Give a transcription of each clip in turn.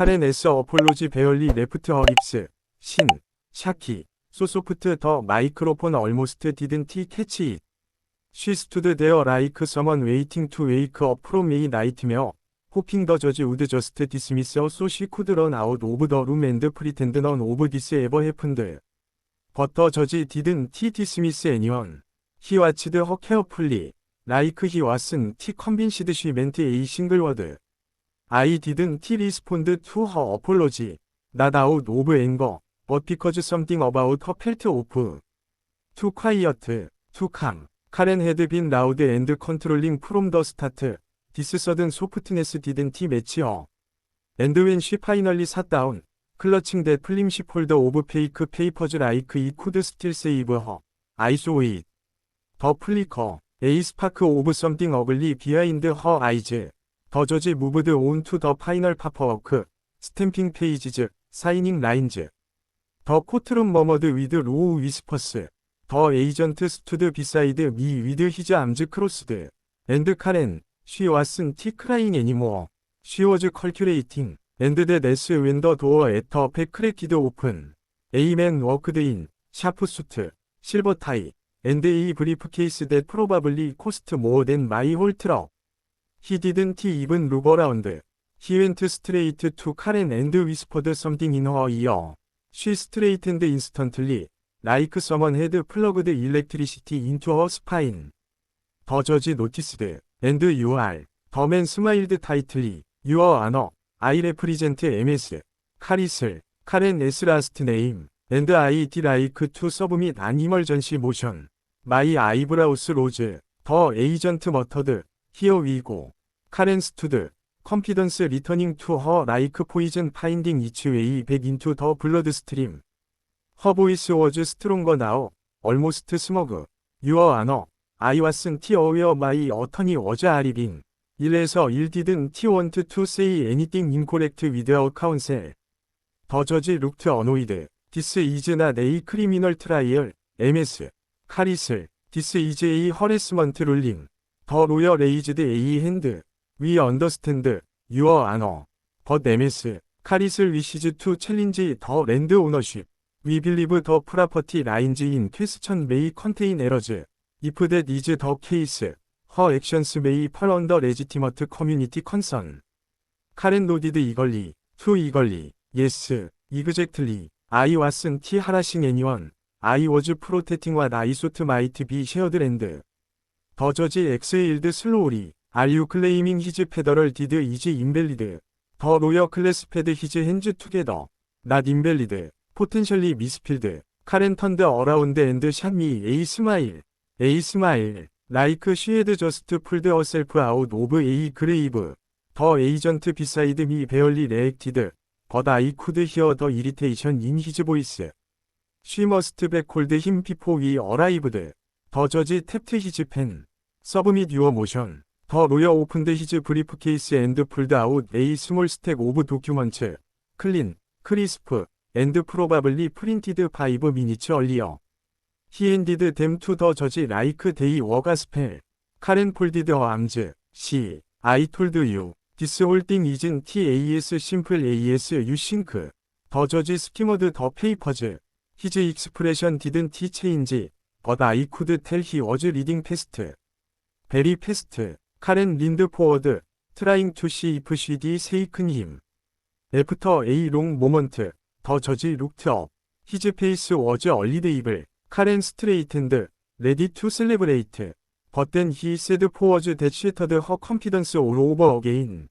카렌 에스 어폴로지 베얼리 레프트 허립스 신 샤키 소소프트 더 마이크로폰 얼모스트 디든 티 캐치 잇 She stood there like someone waiting to wake up from a nightmare hoping the judge would just dismiss her so she could run out of the room and pretend none of this ever happened but the judge didn't dismiss anyone He watched her carefully like he wasn't convinced she meant a single word I didn't respond to her apology. Not out of anger, but because something about her felt off. Too quiet, too calm. Karen had been loud and controlling from the start. This sudden softness didn't match her. And when she finally sat down, clutching that flimsy folder of fake papers like it could still save her. I saw it. The flicker, a spark of something ugly behind her eyes. 더저지 무브드 온 투 더 파이널 파퍼워크, 스탬핑 페이지즈, 사이닝 라인즈, 더 코트룸 머머드 위드 로우 위스퍼스, 더 에이전트 스투드 비사이드 미 위드 히즈 암즈 크로스드, 앤드 카렌, 쉬 왓슨 티 크라잉 애니모어, 쉬 워즈 컬큐레이팅, 앤드 데 네스 윈더 도어 에터 페크레키드 오픈, 에이맨 워크드인, 샤프 수트, 실버 타이, 앤드 이 브리프 케이스 데 프로바블리 코스트 모어 댄 마이 홀 트럭, He didn't even look around. He went straight to Karen and whispered something in her ear. She straightened instantly, like someone had plugged electricity into her spine. The judge noticed, and you are. The man smiled tightly. You are an I represent MS. 카리슬, 카렌 S last name, and I did like to submit an emergency motion. My eyebrows rose, the agent muttered. Here we go. Karen stood. Confidence returning to her like poison finding its way back into the bloodstream. Her voice was stronger now. Almost smug. Your honor. I wasn't aware my attorney was arriving. 이래서 일 didn't want to say anything incorrect with our counsel. The judge looked annoyed. This is not a criminal trial. MS. 카리슬. This is a harassment ruling. 더 로열 레이즈드 에이 핸드 위 언더스탠드 유어 아너 버네미스 카리슬 위시즈 투 챌린지 더 랜드 오너십 위 빌리브 더 프라퍼티 라인즈 인 퀘스천 메이 컨테인 에러즈 이프 댓 이즈 더 케이스 허 액션스 메이 펄 언더 레지티머트 커뮤니티 컨선 카렌 노디드 이걸리 투 이걸리 예스 이그젝틀리 아이 왓슨 티 하라싱 애니원 아이 워즈 프로테팅와 나이소트 마이트 비 쉐어드 랜드 더저지 엑스일드 슬로우리 알유 클레이밍 히즈 페더럴 디드 이즈 인벨리드 더 로여 클래스 패드 히즈 핸즈 투게더 낫 인벨리드 포텐셜리 미스필드 카렌턴드 어라운드 앤드 샷미 에이 스마일 에이 스마일 라이크 쉬에드 저스트 풀드 어셀프 아웃 오브 에이 그레이브 더 에이전트 비사이드 미 베얼리 레액티드 버 아이 쿠드 히어 더 이리테이션 인 히즈 보이스 쉬머스트 백콜드힘 피포 위 어라이브드 더 저지 탭트 히즈 펜 서브 및 유어 모션 더 로여 오픈드 히즈 브리프케이스 앤드 풀드 아웃 에이 스몰 스택 오브 도큐먼츠 클린 크리스프 앤드 프로바블리 프린티드 파이브 미니츠 얼리어 히엔디드 댐투 더 저지 라이크 데이 워가 스펠 카렌 폴디드 어 암즈 시 아이 톨드 유 디스 홀딩 이즌 TAS 심플 AS 유싱크 더 저지 스키머드 더 페이퍼즈 히즈 익스프레션 디든 티 체인지 b 다 t I could tell he 베리 패스트, 카렌 린드포워드, 트라잉 투시 이프 시디 세이큰 힘. 애프터 에이 롱 모먼트, 더 저지 룩트업, 히즈 페이스 워즈 얼리 데이블, 카렌 스트레이텐드, 레디 투 셀레브레이트, 버튼 히 세드 포워즈 데치터드 허 컴피던스 올 오버 어게인.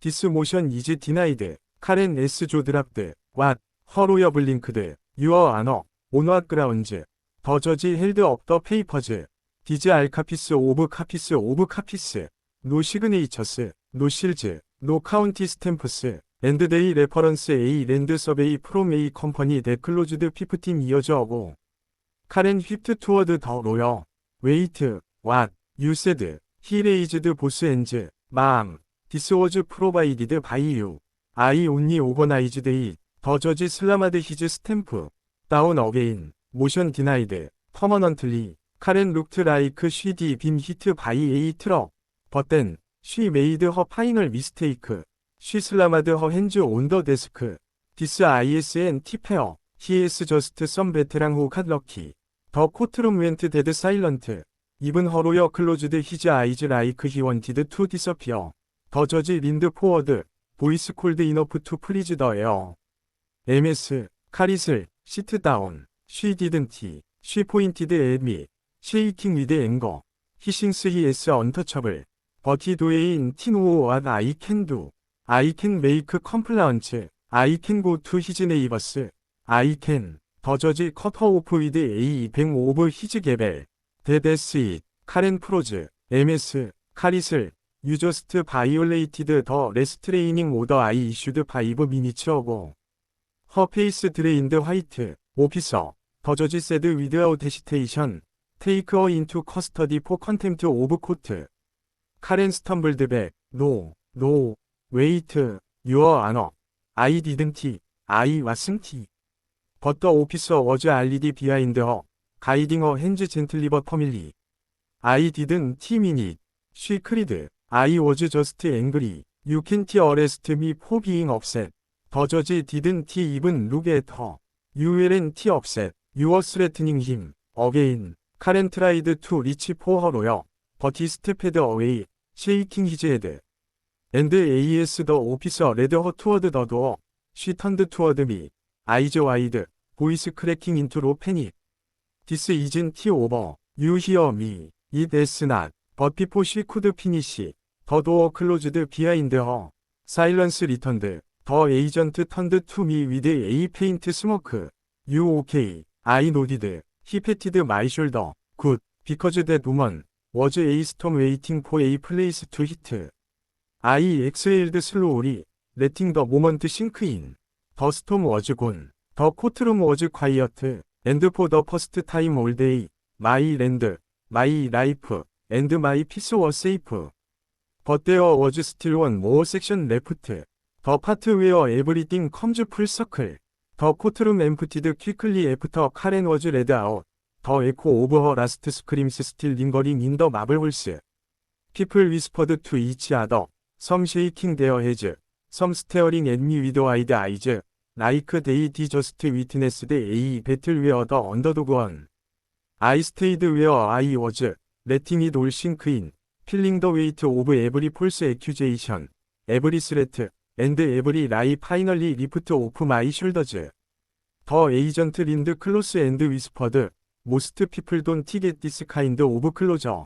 디스 모션 이즈 디나이드, 카렌 에스 조드랍드, 왓, 허로여 블링크드, 유어 아너, 온왓 그라운즈, 더 저지 헬드 업더 페이퍼즈. 디즈 알카피스 오브 카피스 오브 카피스 노 시그네이처스 노 실즈 노 카운티 스탬프스 엔드데이 레퍼런스 A 랜드 서베이 프롬 A 컴퍼니 데클로즈드 피프팀 이어져 오고 카렌 휘트 투어드 더 로여 웨이트 왓 유세드 히레이즈드 보스 엔즈 마암 디스워즈 프로바이디드 바이 유 아이 온니 오버나이즈데이 더저지 슬라마드 히즈 스탬프 다운 어게인 모션 디나이드 퍼머넌틀리 카렌 룩트 라이크 쉬디 빔 히트 바이 에이 트럭 버튼 쉬 메이드 허 파이널 미스테이크 쉬 슬라마드 허 핸즈 온더 데스크 디스 ISN 티페어 TS 저스트 썸 베테랑 호갓 럭키 더 코트룸 웬트 데드 사일런트 이븐 허로여 클로즈드 히즈 아이즈 라이크 히 원티드 투 디서피어 더 저지 린드 포워드 보이스 콜드 이너프 투 프리즈 더 에어 MS 카리슬 시트 다운 쉬 디든티 쉬 포인티드 에미 쉐이킹 위드 앵거, 히싱스 히에스 언터처블, 버티도에 인 티노 왓 아이 캔두, 아이 캔 메이크 컴플라언츠, 아이 캔 고투 히즈 네이버스, 아이 캔, 더저지 커터 오프 위드 A205 오브 히즈 개벨, 데데스잇, 카렌 프로즈, MS, 카리슬, 유저스트 바이올레이티드 더 레스트레이닝 오더 아이 이슈드 바이브 미니치어고 허페이스 드레인드 화이트 오피서 더저지 세드 위드아웃 데시테이션 Take her into custody for contempt of court. 카렌 스턴블드 백. No, no, wait, your honor. I didn't, I wasn't. But the officer was already behind her, guiding her hands gently but firmly. I didn't mean it. She cried. I was just angry. You can't arrest me for being upset. The judge didn't even look at her. You weren't upset. You were threatening him. Again. 카렌 트라이드 투 리치 포허로요 버티 스텝헤드 어웨이 쉐이킹 히즈 헤드 앤드 에이에스 더 오피서 레드 허 투어드 더 도어 쉬 턴드 투어드 미 아이즈 와이드 보이스 크래킹 인트로 패니 디스 이즌 티 오버 유 히어 미 이데스 낫 버피포 쉬 쿠드 피니시 더 도어 클로즈드 비하인드 허 사일런스 리턴드 더 에이전트 턴드 투 미 위드 에이 페인트 스모크 유 오케이 아이 노디드 He patted my shoulder. Good. Because that woman was a storm waiting for a place to hit. I exhaled slowly, letting the moment sink in. The storm was gone. The courtroom was quiet. And for the first time all day, my land, my life, and my peace were safe. But there was still one more section left. The part where everything comes full circle. 더 코트룸 엠프티드 퀵클리 애프터 카렌 워즈 레드 아웃 더 에코 오브 허 라스트 스크림스 스틸 링거링 인더 마블 홀스 피플 위스퍼드 투 이치 아더 섬 쉐이킹 데어 헤즈 섬 스테어링 앤 미 위드 아이드 아이즈 라이크 데이 디 저스트 위트네스 데 에이 배틀 웨어 더 언더도그 원 아이 스테이드 웨어 아이 워즈 레팅이 돌싱크인 필링 더 웨이트 오브 에브리 폴스 에큐제이션 에브리 스레트 and every lie finally lift off my shoulders. The agent leaned close and whispered, most people don't get this kind of closure.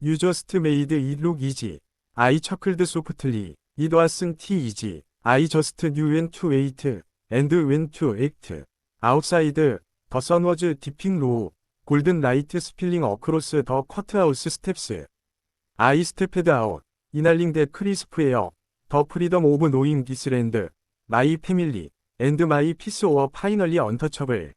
You just made it look easy. I chuckled softly. It wasn't easy. I just knew when to wait, and when to act. Outside, the sun was dipping low, golden light spilling across the courthouse steps. I stepped out, inhaling the crisp air, 더 프리덤 오브 노잉 디스랜드, 마이 패밀리, 앤드 마이 피스 오어 파이널리 언터처블.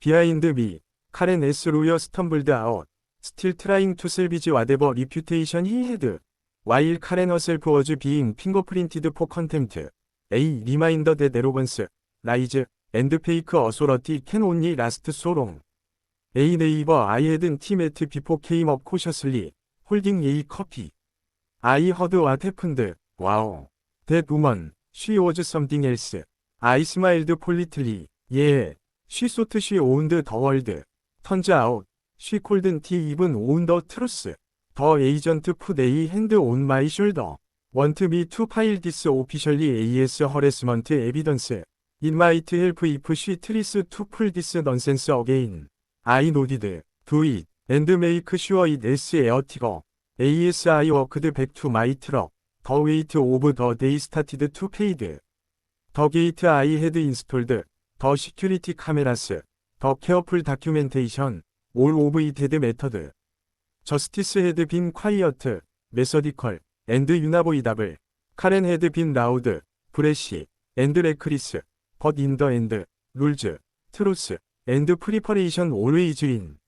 비하인드 미, 카렌 에스 루어 스텀블드 아웃, 스틸 트라잉 투 슬비지 와데버 리퓨테이션 히 헤드, 와일 카렌 어셀프 워즈 비잉 핑거프린티드 포 컨템트, 에이 리마인더 데네로건스 라이즈, 앤드 페이크 어소러티 캔온니 라스트 소롱. 에이 네이버 아이헤든 티매트 비포 케임 업 코셔슬리, 홀딩 에이 커피. 아이 허드와 테푼드 와우. That woman, she was something else. I smiled politely. Yeah. She thought she owned the world. Turns out, she couldn't even own the truth. The agent put a hand on my shoulder. Want me to file this officially as harassment evidence. It might help if she tries to pull this nonsense again. I nodded. Do it. And make sure it is airtiger. ASI worked back to my truck. The wait of the day started to fade. The gate I had installed, the security cameras, the careful documentation, all of it had mattered. Justice had been quiet, methodical, and unavoidable. Karen had been loud, flashy, and reckless, but in the end, rules, truth, and preparation always win.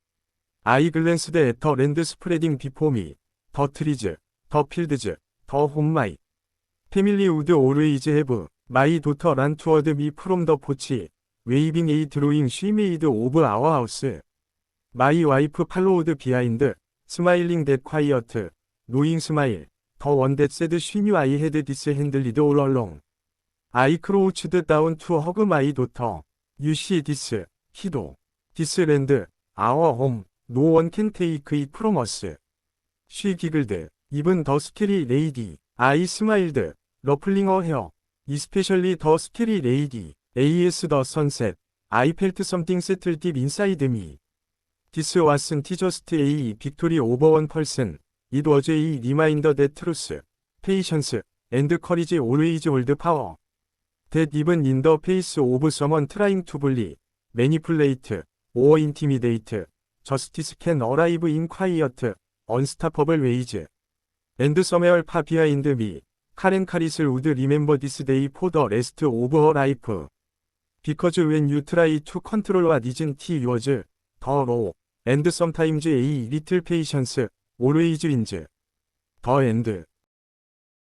I glanced at the land spreading before me, the trees, the fields, 더 홈마이 패밀리 우드 오르이즈 해브 마이 도터 란 투어드 미 프롬 더 포치 웨이빙 에이 드로잉 쉬 메이드 오브 아워 하우스 마이 와이프 팔로우드 비하인드 스마일링 댓 콰이어트 노잉 스마일 더 원댓 세드 쉬뉴 아이 헤드 디스 핸들리드 올 얼롱 아이 크로우츠드 다운 투 허그 마이 도터 유시 디스 히도 디스랜드 아워 홈 노원 캔 테이크 이 프로머스 쉬 기글드 입은 더 스케리 레이디, 아이 스마일드, 러플링어 헤어, 이스페셜리 더 스케리 레이디, AS 더 선셋, 아이 펠트 썸띵 세틀 딥 인사이드 미. 디스 왓슨 티저스트 A 빅토리 오버 원 펄슨, 잇 워즈 에이 리마인더 데 트루스, 페이션스, 앤드 커리지 올웨이즈 올드 파워. 댓 입은 인더 페이스 오브 서먼 트라잉 투 분리, 매니플레이트, 오어 인티미데이트, 저스티스 캔 어라이브 인콰이어트, 언스타퍼블 웨이즈. And somewhere far behind me, Karen Caris would remember this day for the rest of her life. Because when you try to control what isn't yours, the law, and sometimes a little patience, always wins. The end.